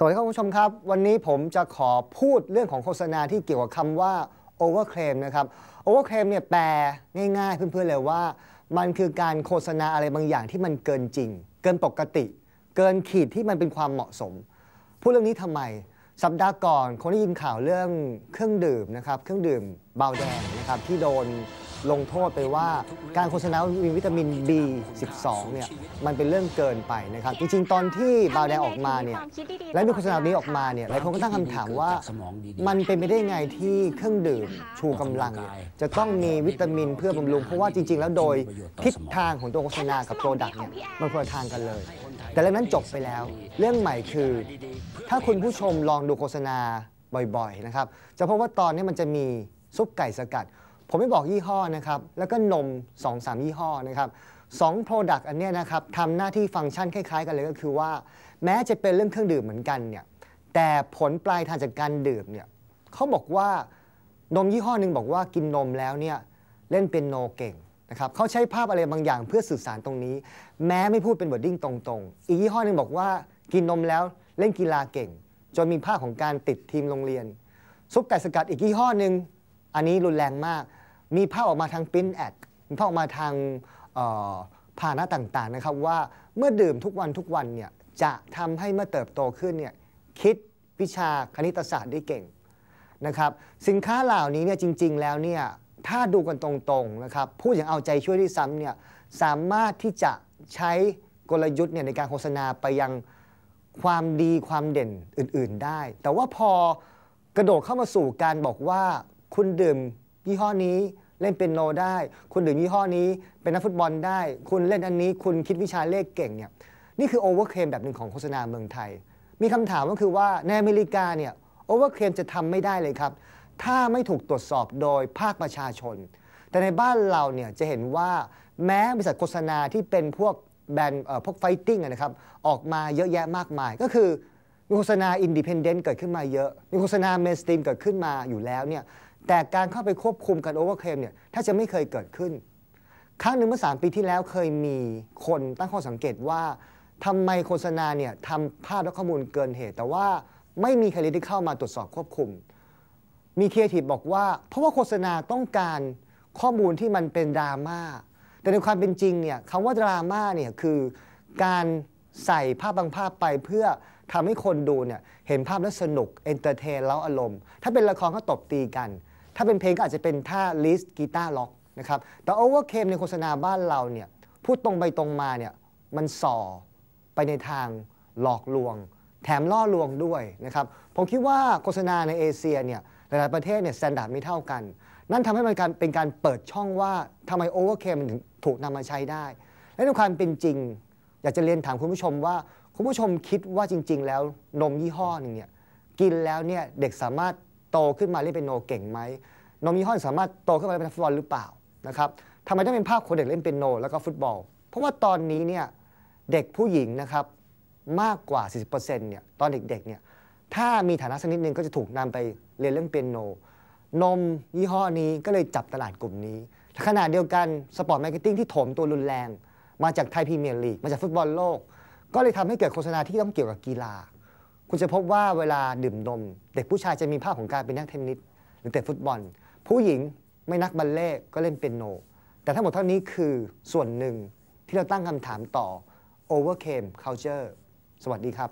สวัสดีครับคุณผู้ชมครับ วันนี้ผมจะขอพูดเรื่องของโฆษณาที่เกี่ยวกับคำว่า overclaim นะครับ overclaim เนี่ยแปลง่ายๆ เพื่อนๆเลยว่า มันคือการโฆษณาอะไรบางอย่างที่มันเกินจริง เกินปกติ เกินขีดที่มันเป็นความเหมาะสม พูดเรื่องนี้ทำไม สัปดาห์ก่อนคนได้ยินข่าวเรื่องเครื่องดื่มนะครับ เครื่องดื่มเบาแดงนะครับที่โดน ลงโทษไปว่าการโฆษณาว่ามีวิตามิน B12 เนี่ยมันเป็นเรื่องเกินไปนะครับ จริงๆ ตอนที่เบาแดงออกมาเนี่ยและมีโฆษณานี้ออกมาเนี่ยหลายคนก็ตั้งคำถามว่ามันเป็นไปได้ไงที่เครื่องดื่มชูกำลังเนี่ยจะต้องมีวิตามินเพื่อบำรุง เพราะว่าจริง ๆ แล้วโดยทิศทางของตัวโฆษณากับโปรดักต์เนี่ยมันคนละทางกันเลย แต่เรื่องนั้นจบไปแล้ว เรื่องใหม่คือ ถ้าคุณผู้ชมลองดูโฆษณาบ่อยๆนะครับจะพบว่าตอนนี้มันจะมีซุปไก่สกัด ผมไม่บอกยี่ห้อนะครับ แล้วก็นม 2-3 ยี่ห้อนะครับสอง Product อันนี้นะครับทำหน้าที่ฟังก์ชันคล้าย ๆ กันเลยก็คือว่า แม้จะเป็นเรื่องเครื่องดื่มเหมือนกันเนี่ยแต่ผลปลายทางจากการดื่มเนี่ยเขาบอกว่านมยี่ห้อหนึ่งบอกว่ากินนมแล้วเนี่ยเล่นเป็นโนเก่งนะครับเขาใช้ภาพอะไรบางอย่างเพื่อสื่อสารตรงนี้ แม้ไม่พูดเป็นบทดิ้งตรงๆ อีกยี่ห้อหนึ่งบอกว่ากินนมแล้วเล่นกีฬาเก่ง จนมีภาพของการติดทีมโรงเรียน ซุปไก่สกัดอีกยี่ห้อหนึ่งอันนี้รุนแรงมาก มีภาพออกมาทางปิ้นแอดมีภาพออกมาทางเอ่าหนะต่างๆนะครับว่าเมื่อดื่มทุกวันทุกวันเนี่ยจะทำให้เมื่อเติบโตขึ้นเนี่ยคิดวิชาคณิตศาสตร์ได้เก่งนะครับสินค้าเหล่านี้เนี่ยจริง ๆ แล้วเนี่ยถ้าดูกันตรงๆนะครับพูดอย่างเอาใจช่วยด้วยซ้ำเนี่ยสามารถที่จะใช้กลยุทธ์เนี่ยในการโฆษณาไปยังความดีความเด่นอื่น ๆได้ แต่ว่าพอกระโดดเข้ามาสู่การบอกว่าคุณดื่ม ยี่ห้อนี้เล่นเป็นโนได้ คุณดื่มยี่ห้อนี้เป็นนักฟุตบอลได้ คุณเล่นอันนี้คุณคิดวิชาเลขเก่งเนี่ยนี่คือโอเวอร์เคลมแบบหนึ่งของโฆษณาเมืองไทย มีคำถามก็คือว่าในอเมริกาเนี่ยโอเวอร์เคลมจะทำไม่ได้เลยครับ ถ้าไม่ถูกตรวจสอบโดยภาคประชาชน แต่ในบ้านเราเนี่ยจะเห็นว่าแม้บริษัทโฆษณาที่เป็นพวกแบรนด์เอ่อพวกไฟติ้งนะครับออกมาเยอะแยะมากมายก็คือมีโฆษณาอินดิเพนเดนต์เกิดขึ้นมาเยอะ มีโฆษณาเมนสตรีมเกิดขึ้นมาอยู่แล้วเนี่ย แต่การเข้าไปควบคุมการโอเวอร์เคลมเนี่ยถ้าจะไม่เคยเกิดขึ้น ครั้งหนึ่งเมื่อ 3 ปีที่แล้วเคยมีคนตั้งข้อสังเกตว่าทำไมโฆษณาเนี่ยทำภาพและข้อมูลเกินเหตุ แต่ว่าไม่มีใครที่เข้ามาตรวจสอบควบคุม มีเครีเอทีฟบอกว่า เพราะว่าโฆษณาต้องการข้อมูลที่มันเป็นดราม่าแต่ในความเป็นจริงเนี่ยคำว่าดราม่าเนี่ยคือการใส่ภาพบางภาพไปเพื่อทำให้คนดูเนี่ยเห็นภาพแล้วสนุกเอนเตอร์เทนแล้วอารมณ์ ถ้าเป็นละครก็ตบตีกัน ถ้าเป็นเพลงก็อาจจะเป็นท่าลิสกีตาร์ล็อกนะครับแต่โอเวอร์เคมในโฆษณาบ้านเราเนี่ยพูดตรงไปตรงมาเนี่ยมันส่อไปในทางหลอกลวง แถมล่อลวงด้วยนะครับผมคิดว่าโฆษณาในเอเชียเนี่ยหลายๆประเทศเนี่ยสแตนดาร์ดไม่เท่ากัน นั่นทำให้มันการเป็นการเปิดช่องว่าทำไมโอเวอร์เคมถึงถูกนำมาใช้ได้ และในความเป็นจริง อยากจะเรียนถามคุณผู้ชมว่า คุณผู้ชมคิดว่าจริง ๆ แล้วนมยี่ห้อหนึ่งเนี่ยกินแล้วเนี่ยเด็กสามารถ โตขึ้นมาเล่นเป็นโนเก่งไหมนมยี่ห้อสามารถโตขึ้นมาเล่นเป็นฟุตบอลหรือเปล่านะครับทำไมต้องเป็นภาพคนเด็กเล่นเป็นโนแล้วก็ฟุตบอล เพราะว่าตอนนี้เนี่ยเด็กผู้หญิงนะครับมากกว่า 40%เนี่ยตอนเด็กๆเนี่ยถ้ามีฐานะสักนิดนึงก็จะถูกนำไปเรียนเรื่องเปียโน นมยี่ห้อนี้ก็เลยจับตลาดกลุ่มนี้ขณะเดียวกันสปอร์ตมาร์เก็ตติ้งที่โถมตัวรุนแรง มาจากไทยพรีเมียร์ลีกมาจากฟุตบอลโลก ก็เลยทำให้เกิดโฆษณาที่ต้องเกี่ยวกับกีฬา คุณจะพบว่าเวลาดื่มนม เด็กผู้ชายจะมีภาพของการเป็นนักเทนนิสหรือเตะฟุตบอล ผู้หญิงไม่นักบัลเล่ก็เล่นเปียโน แต่ทั้งหมดเท่านี้คือส่วนหนึ่งที่เราตั้งคำถามต่อ overcame culture สวัสดีครับ